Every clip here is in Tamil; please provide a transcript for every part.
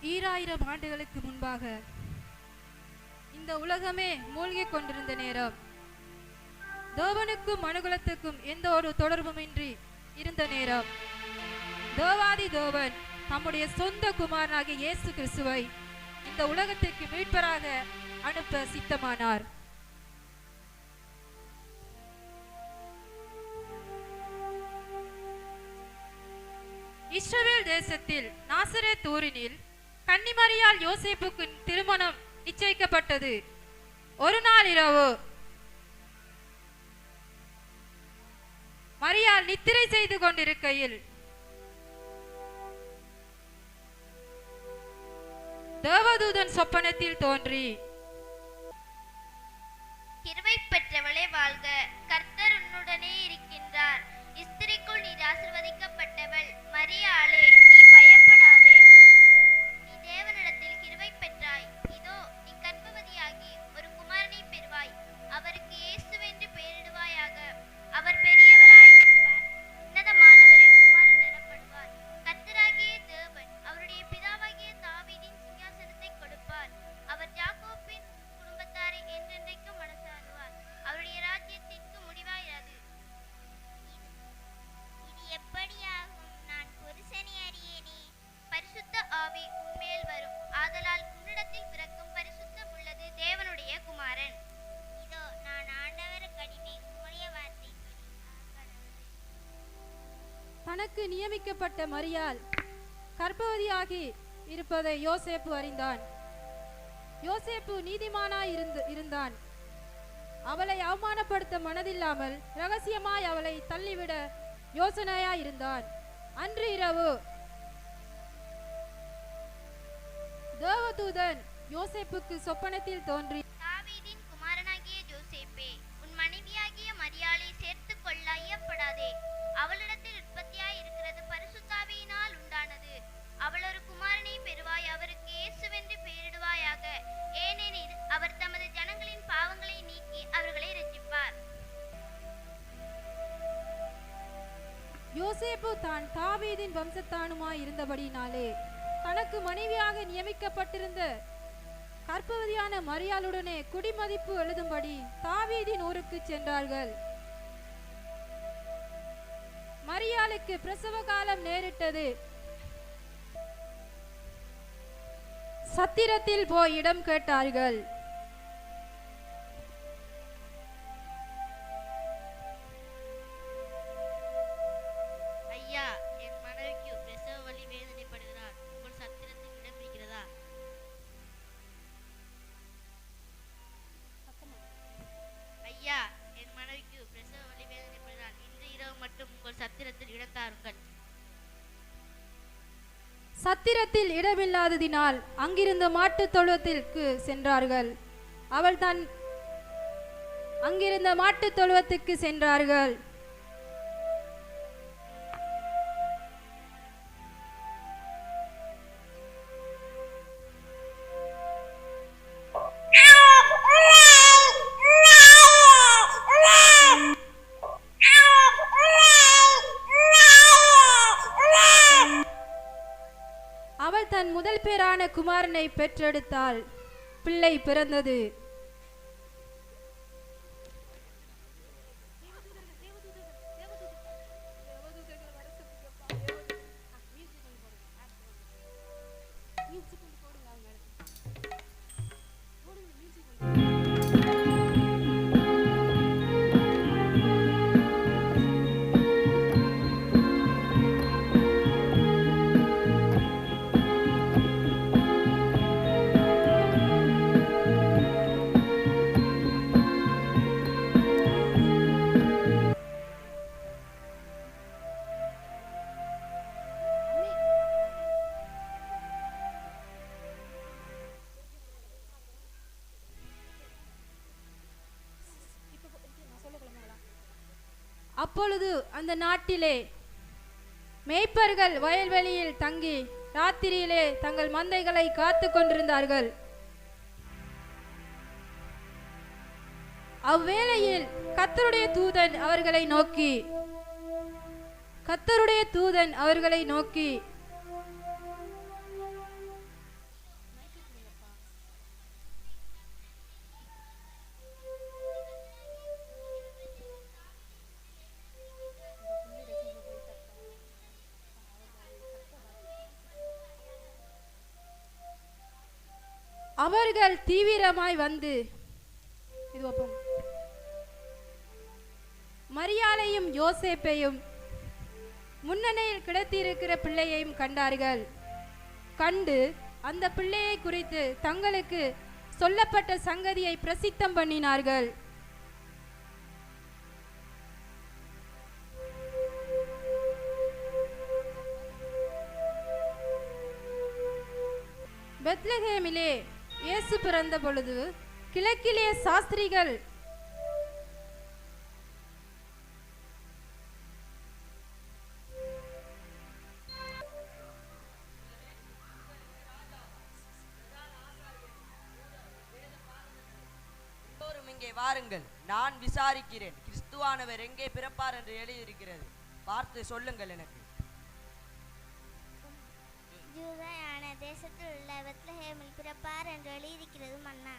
ஈராயிரம் ஆண்டுகளுக்கு முன்பாக இந்த உலகமே மூழ்கிக் கொண்டிருந்த நேரம். தேவனுக்கும் மனுகுலத்துக்கும் எந்த ஒரு தொடர்புமின்றி இருந்த நேரம். தேவாதி தேவன் தம்முடைய சொந்த குமாரனாகிய இயேசு கிறிஸ்துவை இந்த உலகத்திற்கு மீட்பராக அனுப்ப சித்தமானார். இஸ்ரவேல் தேசத்தில் நாசரே தூரினில் கன்னிமரியால் யோசிப்புக்கு திருமணம் நிச்சயிக்கப்பட்டது. ஒரு நாள் இரவு மரியால் நித்திரை செய்து கொண்டிருக்கையில் தேவதூதன் சொப்பனத்தில் தோன்றி தனக்கு நியமிக்கப்பட்ட மரியாள் கர்ப்பவதியாகி இருப்பதை யோசேப்பு அறிந்தான். யோசேப்பு நீதிமானாய் இருந்து இருந்தான். அவளை அவமானப்படுத்த மனதில்லாமல் ரகசியமாய் அவளை தள்ளிவிட யோசனையாய் இருந்தான். அன்று இரவு தேவதூதன் யோசேப்புக்கு சொப்பனத்தில் தோன்றி யோசேப்பு தான் தாவீதின் வம்சத்தானுமாய் இருந்தபடினாலே தனக்கு மனைவியாக நியமிக்கப்பட்டிருந்த கற்பவதியான மரியாளுடனே குடிமதிப்பு எழுதும்படி தாவீதின் ஊருக்கு சென்றார்கள். மரியாளுக்கு பிரசவ காலம் நேரிட்டது. சத்திரத்தில் போய் இடம் கேட்டார்கள். சத்திரத்தில் சத்திரத்தில் இடமில்லாததினால் அங்கிருந்த மாட்டுத் தொழுவத்திற்கு சென்றார்கள். அவள் தன் அங்கிருந்த மாட்டுத் தொழுவத்துக்கு சென்றார்கள். குமாரனை பெற்றெடுத்தாள். பிள்ளை பிறந்தது. அப்பொழுது அந்த நாட்டிலே மேய்ப்பர்கள் வயல்வெளியில் தங்கி ராத்திரியிலே தங்கள் மந்தைகளை காத்து கொண்டிருந்தார்கள். அவ்வேளையில் கத்தருடைய தூதன் அவர்களை நோக்கி கத்தருடைய தூதன் அவர்களை நோக்கி அவர்கள் தீவிரமாய் வந்து இது வைப்போம். மரியாளையும் யோசேப்பையும் முன்னணியில் கிடத்தியிருக்கிற பிள்ளையையும் கண்டார்கள் கண்டு அந்த பிள்ளையை குறித்து தங்களுக்கு சொல்லப்பட்ட சங்கதியை பிரசித்தம் பண்ணினார்கள் பெத்லஹேமிலே இயேசு பிறந்த பொழுது கிழக்கிலே சாஸ்திரிகள் வாருங்கள். நான் விசாரிக்கிறேன். கிறிஸ்துவானவர் எங்கே பிறப்பார் என்று எழுதியிருக்கிறது. பார்த்து சொல்லுங்கள் எனக்கு. யூதயான தேசத்தில் உள்ள பெத்லஹேமில் பிறப்பார் என்று எழுதியிருக்கிறது மன்னா.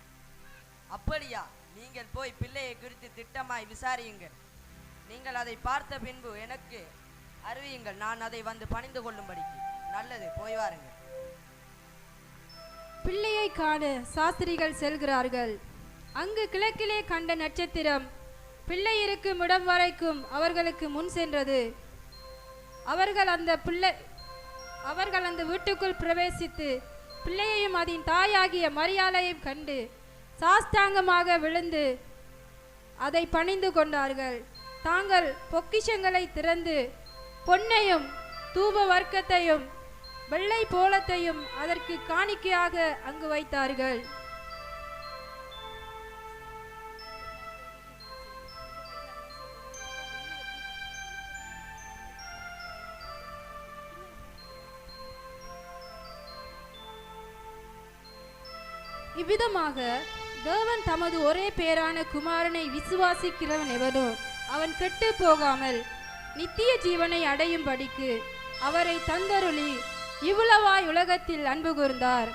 அப்படியா? நீங்கள் போய் பிள்ளையை குறித்து திட்டமாய் விசாரியுங்கள். நீங்கள் அதை பார்த்த பின்பு எனக்கு அறிவியுங்கள். நான் அதை வந்து பணிந்து கொள்ளும்படிக்கு. நல்லது போய் வாருங்கள். பிள்ளையை காண சாஸ்திரிகள் செல்கிறார்கள். அங்கு கிழக்கிலே கண்ட நட்சத்திரம் பிள்ளை இருக்கும் இடம் வரைக்கும் அவர்களுக்கு முன் சென்றது. அவர்கள் அந்த பிள்ளை அவர்கள் அந்த வீட்டுக்குள் பிரவேசித்து பிள்ளையையும் அதன் தாயாகிய மரியாதையும் கண்டு சாஸ்தாங்கமாக விழுந்து அதை பணிந்து கொண்டார்கள். தாங்கள் பொக்கிஷங்களை திறந்து பொன்னையும் தூப வர்க்கத்தையும் வெள்ளை போலத்தையும் அதற்கு காணிக்கையாக அங்கு வைத்தார்கள். இவ்விதமாக தேவன் தமது ஒரே பேரான குமாரனை விசுவாசிக்கிறவன் எவனோ அவன் கெட்டு போகாமல் நித்திய ஜீவனை அடையும் படிக்கு அவரை தந்தருளி இவ்வளவாய் உலகத்தில் அன்பு கூர்ந்தார்